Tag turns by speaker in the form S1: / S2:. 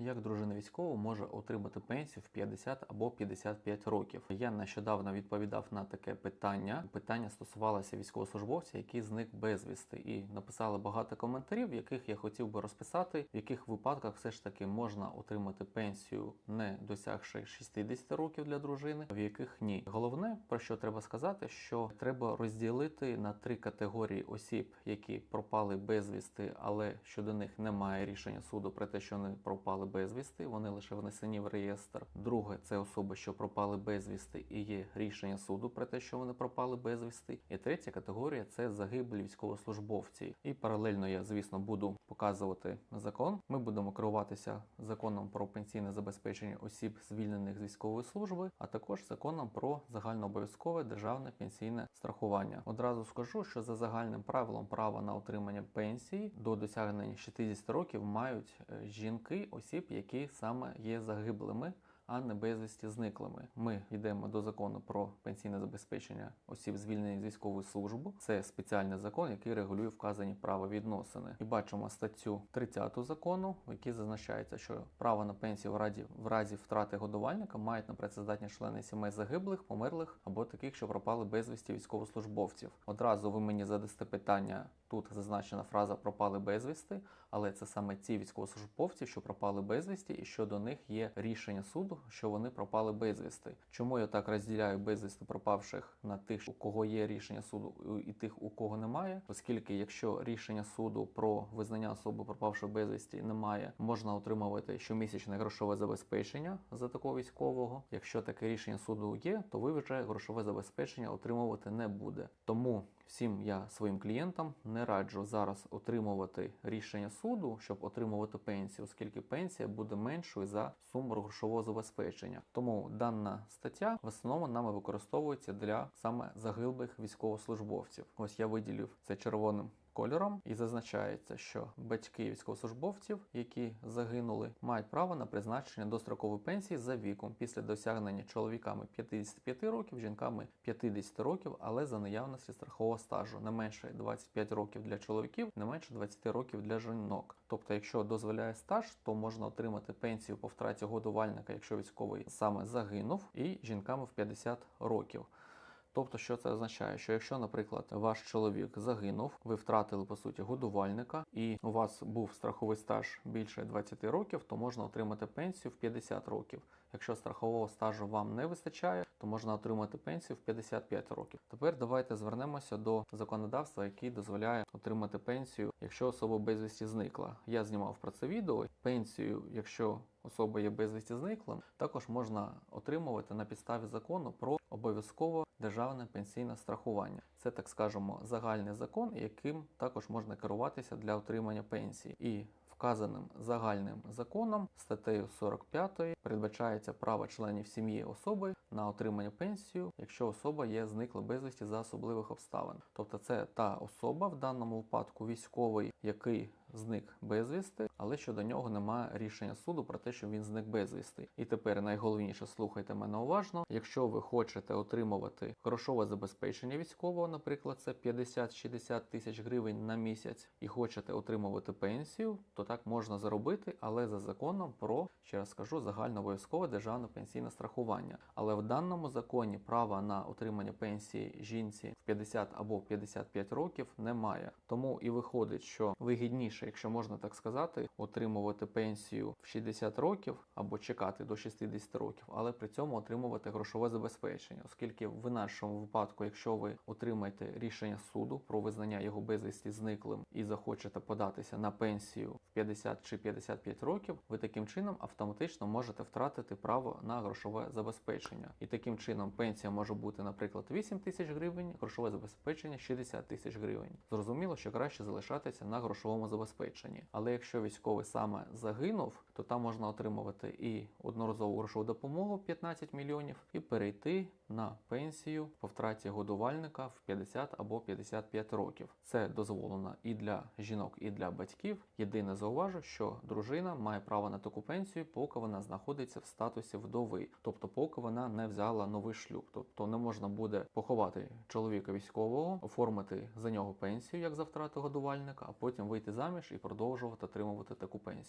S1: Як дружина військового може отримати пенсію в 50 або 55 років? Я нещодавно відповідав на таке питання. Питання стосувалося військовослужбовця, який зник безвісти, і написали багато коментарів, яких я хотів би розписати, в яких випадках все ж таки можна отримати пенсію, не досягши 60 років для дружини, в яких ні. Головне про що треба сказати, що треба розділити на три категорії осіб, які пропали безвісти, але щодо них немає рішення суду про те, що вони пропали безвісти, вони лише внесені в реєстр. Друге, це особи, що пропали безвісти, і є рішення суду про те, що вони пропали безвісти. І третя категорія це загиблі військовослужбовці. І паралельно я, звісно, буду показувати закон. Ми будемо керуватися законом про пенсійне забезпечення осіб, звільнених з військової служби, а також законом про загальнообов'язкове державне пенсійне страхування. Одразу скажу, що за загальним правилом права на отримання пенсії до досягнення 60 років мають е, жінки осіб, які саме є загиблими. А не безвісті зниклими. Ми йдемо до закону про пенсійне забезпечення осіб, звільнених з військової служби. Це спеціальний закон, який регулює вказані правовідносини. І бачимо статтю 30 закону, в якій зазначається, що право на пенсію в разі, в разі втрати годувальника мають непрацездатні члени сімей загиблих, померлих або таких, що пропали безвісті військовослужбовців. Одразу ви мені задасте питання. Тут зазначена фраза пропали безвісти, але це саме ті військовослужбовці, що пропали безвісті, і що до них є рішення суду, що вони пропали безвісти. Чому я так розділяю безвісти пропавших на тих, у кого є рішення суду, і тих, у кого немає, оскільки якщо рішення суду про визнання особи пропавшої безвісті немає, можна отримувати щомісячне грошове забезпечення за такого військового. Якщо таке рішення суду є, то ви вже грошове забезпечення отримувати не буде. Тому Всім я своїм клієнтам не раджу зараз отримувати рішення суду, щоб отримувати пенсію, оскільки пенсія буде меншою за суму грошового забезпечення. Тому дана стаття в основному нами використовується для саме загиблих військовослужбовців. Ось я виділив це червоним. Кольором і зазначається, що батьки військовослужбовців, які загинули, мають право на призначення дострокової пенсії за віком після досягнення чоловіками 55 років, жінками 50 років, але за наявності страхового стажу не менше 25 років для чоловіків, не менше 20 років для жінок. Тобто, якщо дозволяє стаж, то можна отримати пенсію по втраті годувальника, якщо військовий саме загинув, і жінками в 50 років. Тобто, що це означає? Що якщо, наприклад, ваш чоловік загинув, ви втратили по суті годувальника, і у вас був страховий стаж більше 20 років, то можна отримати пенсію в 50 років. Якщо страхового стажу вам не вистачає, то можна отримати пенсію в 55 років. Тепер давайте звернемося до законодавства, який дозволяє отримати пенсію, якщо особа безвісті зникла. Я знімав про це відео. Пенсію, якщо особа є безвісті зниклим, також можна отримувати на підставі закону про обов'язково державне пенсійне страхування. Це так скажемо загальний закон, яким також можна керуватися для отримання пенсії. І вказаним загальним законом статтею 45 передбачається право членів сім'ї особи на отримання пенсію, якщо особа є зникла безвісті за особливих обставин. Тобто, це та особа в даному випадку військовий, який зник безвісти, але щодо нього немає рішення суду про те, що він зник безвісти. І тепер найголовніше слухайте мене уважно. Якщо ви хочете отримувати грошове забезпечення військового, наприклад, це 50-60 тисяч гривень на місяць, і хочете отримувати пенсію, то так можна заробити, але за законом про ще раз скажу загальнообов'язкове державне пенсійне страхування. Але в даному законі права на отримання пенсії жінці в 50 або 55 років немає. Тому і виходить, що вигідніше, якщо можна так сказати, отримувати пенсію в 60 років або чекати до 60 років, але при цьому отримувати грошове забезпечення, оскільки в нашому випадку, якщо ви отримаєте рішення суду про визнання його безвісті зниклим і захочете податися на пенсію в 50 чи 55 років, ви таким чином автоматично можете втратити право на грошове забезпечення. І таким чином пенсія може бути, наприклад, 8 тисяч гривень, грошове забезпечення 60 тисяч гривень. Зрозуміло, що краще залишатися на грошовому забезпеченні. Але якщо військовий саме загинув, то там можна отримувати і одноразову грошову допомогу 15 мільйонів, і перейти на пенсію по втраті годувальника в 50 або 55 років. Це дозволено і для жінок, і для батьків. Єдине зауважу, що дружина має право на таку пенсію, поки вона знаходиться в статусі вдови, тобто поки вона не взяла новий шлюб. Тобто не можна буде поховати чоловіка військового, оформити за нього пенсію як за втрату годувальника, а потім вийти заміж і продовжувати отримувати таку пенсію.